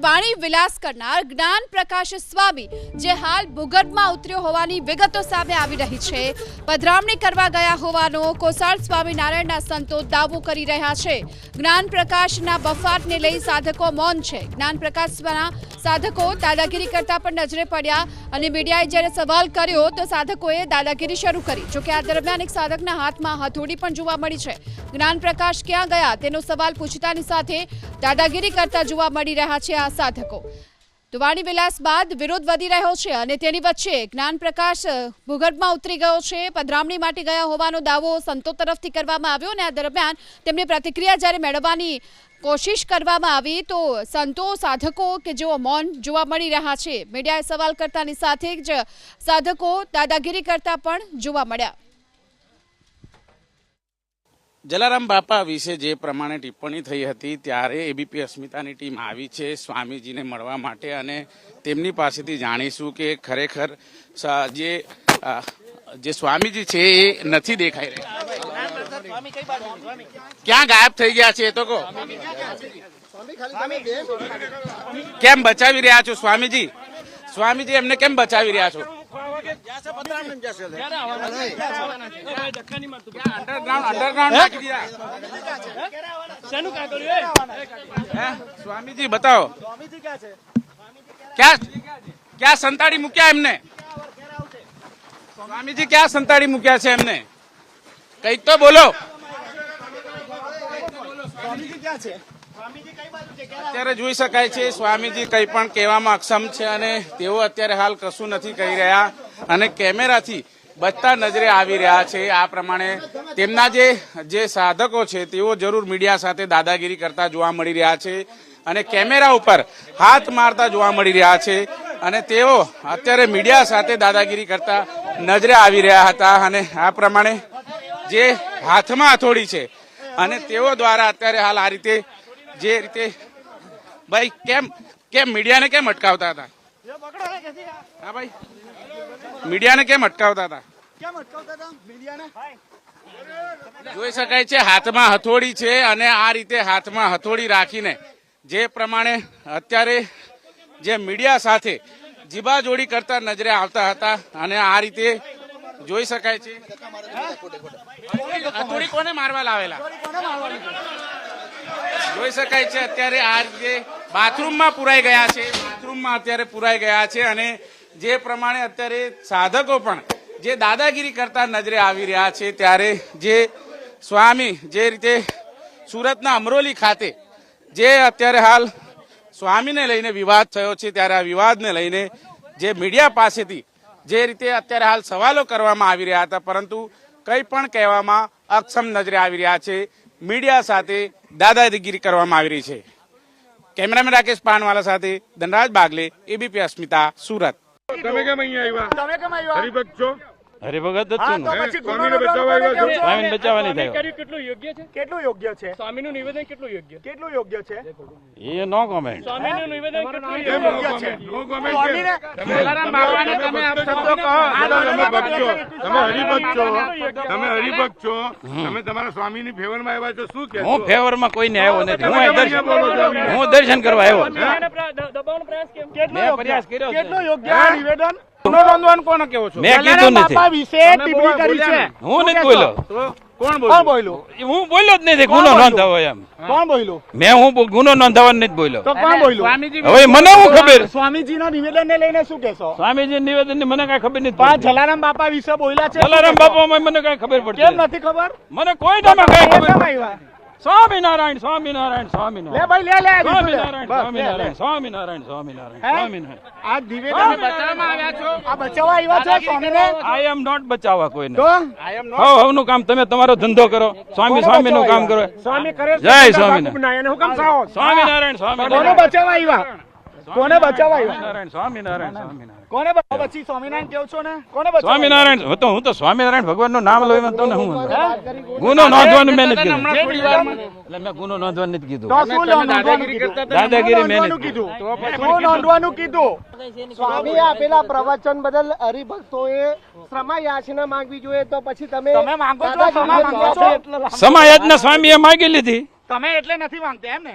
વાણી વિલાસ કરનાર જ્ઞાન પ્રકાશ સ્વામી, જે હાલ ભૂગર્ભમાં ઉતર્યો હોવાની વિગતો સામે આવી રહી છે. પધરામણી કરવા ગયા હોવાનો કોસાળ સ્વામિનારાયણના સંતો દાવો કરી રહ્યા છે. જ્ઞાન પ્રકાશના બફાટને લઈ સાધકો મૌન છે. જ્ઞાન પ્રકાશના સાધકો દાદાગીરી કરતા પણ નજરે પડ્યા અને મીડિયાએ જ્યારે સવાલ કર્યો તો સાધકોએ દાદાગીરી શરૂ કરી. જોકે આ દરમિયાન એક સાધકના હાથમાં હથોડી પણ જોવા મળી છે. જ્ઞાન પ્રકાશ ક્યાં ગયા તેનો સવાલ પૂછતાની સાથે દાદાગીરી કરતા જોવા મળી રહ્યા છે. આ સાધકો. તો વાણી વિલાસ બાદ વિરોધ વધી રહ્યો છે અને તેની વચ્ચે જ્ઞાન પ્રકાશ ભૂગર્ભમાં ઉતરી ગયો છે. પધરામણી માટે ગયા હોવાનો દાવો સંતો તરફથી કરવામાં આવ્યો અને આ દરમિયાન તેમની પ્રતિક્રિયા જ્યારે મેળવવાની કોશિશ કરવામાં આવી તો સંતો, સાધકો કે જેઓ મૌન જોવા મળી રહ્યા છે. મીડિયાએ સવાલ કરતાની સાથે જ સાધકો દાદાગીરી કરતા પણ જોવા મળ્યા. જલારામ બાપા વિશે જે પ્રમાણે ટિપ્પણી થઈ હતી, ત્યારે એબીપી અસ્મિતાની ટીમ આવી છે સ્વામીજીને મળવા માટે અને તેમની પાસેથી જાણીશું કે ખરેખર જે જે સ્વામીજી છે એ નથી દેખાઈ રહ્યા. ક્યાં ગાયબ થઈ ગયા છે એ તો કહો. કેમ બચાવી રહ્યા છો સ્વામીજી? સ્વામીજી, એમને કેમ બચાવી રહ્યા છો? સ્વામીજી, બતાવો. ક્યાં ક્યાં સંતાડી મૂક્યા એમને? સ્વામીજી, ક્યાં સંતાડી મૂક્યા છે એમને? કંઈક તો બોલો. અત્યારે જોઈ શકાય છે, સ્વામીજી કંઈ પણ કહેવામાં અક્ષમ છે અને તેઓ અત્યારે હાલ કશું નથી કહી રહ્યા. અને કેમેરાથી બચતા નજરે આવી રહ્યા છે. આ પ્રમાણે તેમના જે જે સાધકો છે તેઓ જરૂર મીડિયા સાથે દાદાગીરી કરતા જોવા મળી રહ્યા છે અને કેમેરા ઉપર હાથ મારતા જોવા મળી રહ્યા છે અને તેઓ અત્યારે મીડિયા સાથે દાદાગીરી કરતા નજરે આવી રહ્યા હતા અને આ પ્રમાણે જે હાથમાં હથોડી છે અને તેઓ દ્વારા અત્યારે હાલ આ રીતે જે રીતે ભાઈ કેમ કેમ મીડિયાને કેમ અટકાવતા હતા? હા ભાઈ. મીડિયાને કેમ અટકાવતા હતા? જોઈ શકાય છે હાથમાં હથોડી છે અને આ રીતે હાથમાં હથોડી રાખીને જે પ્રમાણે અત્યારે જે મીડિયા સાથે જીબાજોડી કરતા નજરે આવતા હતા અને આ રીતે જોઈ શકાય છે. હથોડી કોને મારવા લાવેલા? જોઈ શકાય છે અત્યારે આ રીતે બાથરૂમમાં પુરાઈ ગયા છે બાથરૂમમાં અત્યારે પુરાઈ ગયા છે અને જે પ્રમાણે અત્યારે સાધકો પણ જે દાદાગીરી કરતા નજરે આવી રહ્યા છે, ત્યારે જે સ્વામી જે રીતે સુરતના અમરોલી ખાતે જે અત્યારે હાલ સ્વામીને લઈને વિવાદ થયો છે, ત્યારે આ વિવાદને લઈને જે મીડિયા પાસેથી જે રીતે અત્યારે હાલ સવાલો કરવામાં આવી રહ્યા હતા, પરંતુ કંઈ પણ કહેવામાં અક્ષમ નજરે આવી રહ્યા છે. મીડિયા સાથે દાદાગીરી કરવામાં આવી રહી છે. કેમેરામેન રાકેશ પાનવાલા સાથે ધનરાજ બાગલે, એબીપી અસ્મિતા, સુરત. તમે કેમ અહીંયા આવ્યા? તમે કેમ આવ્યા? હરિભક્ત છો? હરિભગત જ છું તો ને. સ્વામીને બચાવવા આવ્યા છો? સ્વામીને બચાવવા નહીં થયો. કેટલું યોગ્ય છે? કેટલું યોગ્ય છે? સ્વામીનું નિવેદન કેટલું યોગ્ય? કેટલું યોગ્ય છે? એ નો કોમેન્ટ સ્વામીનું નિવેદન કેટલું યોગ્ય છે. નો comment સ્વામીને- જલારામ બાપાને તમે આપ શબ્દો કહો. તમે ભક્ત છો. તમે હરિભક્ત છો. તમે હરિભક્ત છો. તમે તમારા સ્વામીની ફેવરમાં આવ્યા છો. શું કે હું ફેવરમાં કોઈને આવ્યો નથી. હું દર્શન હું દર્શન કરવા આવ્યો. દબાવવાનો પ્રયાસ કેમ? કેટલો પ્રયાસ કર્યો કેટલો યોગ્ય નિવેદન? નોંધવાનું કોણ કેવો છો? મેં કીધું બાપા નથી વિશે ટિપ્પણી કરી છે. હું નથી બોલ્યો. કોણ કોણ બોલ્યું? હું બોલ્યો જ નથી ગુનો નોંધાવો એમ. કોણ બોલ્યો? મેં હું ગુનો નોંધાવવા નથી બોલ્યો. તો કોણ બોલ્યો? સ્વામીજી હવે મને હું ખબર? સ્વામીજીના નિવેદનને લઈને શું કહેશો? સ્વામીજી નિવેદનની મને કઈ ખબર નથી પણ જલારામ બાપા વિશે બોલ્યા છે. જલારામ બાપામાં મને કઈ ખબર પડતી કેમ નથી. ખબર? મને કોઈ તમે કઈ ખબર સ્વામિનારાયણ સ્વામિનારાયણ લે સ્વામિનારાયણ ભાઈ લે લે સ્વામિનારાયણ બસ, લે, લે. સ્વામિનારાયણ સ્વામિનારાયણ સ્વામિનારાયણ સ્વામિનારાયણ. આ નિવેદન બચાવવામાં આવ્યા છો? આ બચાવવા આવ્યા છો સ્વામીને? આઈ એમ નોટ બચાવવા કોઈને. તો? આઈ એમ હવ હવનું કામ તમે તમારો ધંધો કરો. સ્વામી સ્વામીનું સ્વામી નું કામ કરો. સ્વામી કરે જય સ્વામિનારાયણ. સ્વામિનારાયણ કોને સ્વામિનારાયણ. બચાવવા આવ્યા? કોને બચાવવા આવ્યા? સ્વામિનારાયણ સ્વામિનારાયણ સ્વામિનારાયણ. કોને પછી સ્વામિનારાયણ કેવો છો ને? કોને સ્વામિનારાયણ હું તો હું તો સ્વામિનારાયણ ભગવાન નામ લઉં તો ને હું ગુનો નોંધવાનું મેં નથી કીધું. હમણાં થોડી વારમાં એટલે મેં ગુનો નોંધવાનું નથી કીધું. તો શું તમે નોંધવાનું દાદાગીરી કીધું? કરતા દાદાગીરી મેં કીધું? કીધું શું નોંધવાનું કીધું? સ્વામી આપેલા પ્રવચન બદલ હરિભક્તોએ શ્રમા યાચના માંગવી જોઈએ તો પછી તમે તમે માંગો છો? ક્ષમા સમા માંગો છો? એટલે સ્વામીએ માગી લીધી. તમે એટલે નથી માંગતા એમ ને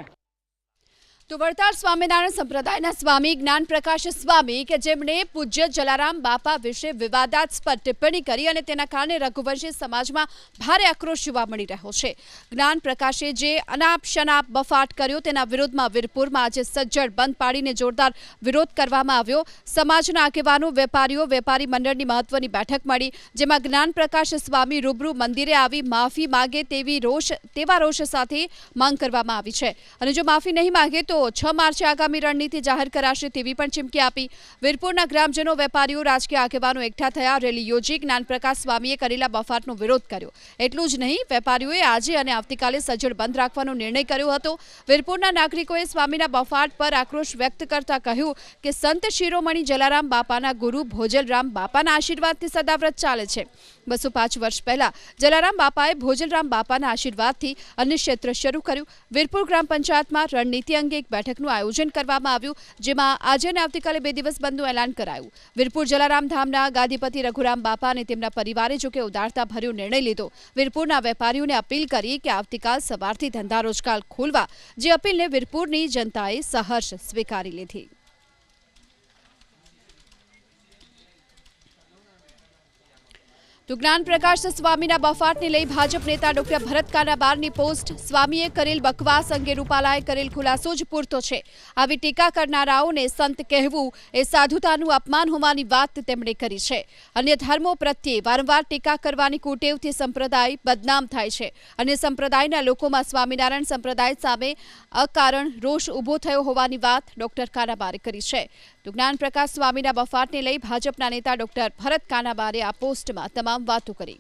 તો વડતાલ સ્વામિનારાયણ સંપ્રદાયના સ્વામી જ્ઞાન પ્રકાશ સ્વામી કે જેમણે પૂજ્ય જલારામ બાપા વિશે વિવાદાસ્પદ ટિપ્પણી કરી અને તેના કારણે રઘુવંશી સમાજમાં ભારે આક્રોશ જોવા મળી રહ્યો છે. જ્ઞાન પ્રકાશે જે અનાપ શનાપ બફાટ કર્યો તેના વિરોધમાં વીરપુરમાં આજે સજ્જડ બંધ પાડીને જોરદાર વિરોધ કરવામાં આવ્યો. સમાજના આગેવાનો, વેપારીઓ, વેપારી મંડળની મહત્વની બેઠક મળી, જેમાં જ્ઞાન પ્રકાશ સ્વામી રૂબરૂ મંદિરે આવી માફી માગે તેવી રોષ તેવા રોષ સાથે માંગ કરવામાં આવી છે. અને જો માફી નહીં માંગે તો છ માર્ચે આગામી રણનીતિ જાહેર કરાશે તેવી પણ ચીમકી આપી. વીરપુરના ગ્રામજનો, વેપારીઓ, રાજકીય આગેવાનો એકઠા થયા. રેલી યોજી જ્ઞાનપ્રકાશ સ્વામીએ કરેલા બફાટનો વિરોધ કર્યો. એટલું જ નહીં, વેપારીઓએ આજે અને આવતીકાલે સજ્જડ બંધ રાખવાનો નિર્ણય કર્યો હતો. વીરપુરના નાગરિકોએ સ્વામીના બફાટ પર આક્રોશ વ્યક્ત કરતા કહ્યું કે સંત શિરોમણી જલારામ બાપાના ગુરુ ભોજલરામ બાપાના આશીર્વાદથી સદાવ્રત ચાલે છે. બસો પાંચ વર્ષ પહેલા જલારામ બાપાએ ભોજલરામ બાપાના આશીર્વાદથી અન્ય ક્ષેત્ર શરૂ કર્યું. વીરપુર ગ્રામ પંચાયતમાં રણનીતિ અંગે એક બેઠકનું આયોજન કરવામાં આવ્યું, જેમાં આજે અને આવતીકાલે બે દિવસ બંધનું એલાન કરાયું. વીરપુર જલારામ ધામના ગાદીપતિ રઘુરામ બાપા અને તેમના પરિવારે જોકે ઉદારતા ભર્યો નિર્ણય લીધો. વીરપુરના વેપારીઓને અપીલ કરી કે આવતીકાલ સવારથી ધંધા રોજગાર ખોલવા, જે અપીલને વીરપુરની જનતાએ સહર્ષ સ્વીકારી લીધી. તો જ્ઞાન પ્રકાશ સ્વામીના બફાટને લઈ ભાજપ નેતા ડોક્ટર ભરત કાનાબારની પોસ્ટ સ્વામીએ કરેલ બકવાસ અંગે રૂપાલાએ કરેલ ખુલાસો જ પૂરતો છે. આવી ટીકા કરનારાઓને સંત કહેવું એ સાધુતાનું અપમાન હોવાની વાત તેમણે કરી છે. અન્ય ધર્મો પ્રત્યે વારંવાર ટીકા કરવાની કુટેવથી સંપ્રદાય બદનામ થાય છે. અને સંપ્રદાયના લોકોમાં સ્વામિનારાયણ સંપ્રદાય સામે અકારણ રોષ ઊભો થયો હોવાની વાત ડોક્ટર કાનાબારે કરી છે. તો જ્ઞાન પ્રકાશ સ્વામીના બફાટને લઈ ભાજપના નેતા ડોક્ટર ભરત કાનાબારે આ પોસ્ટમાં તમામ વાતો કરી.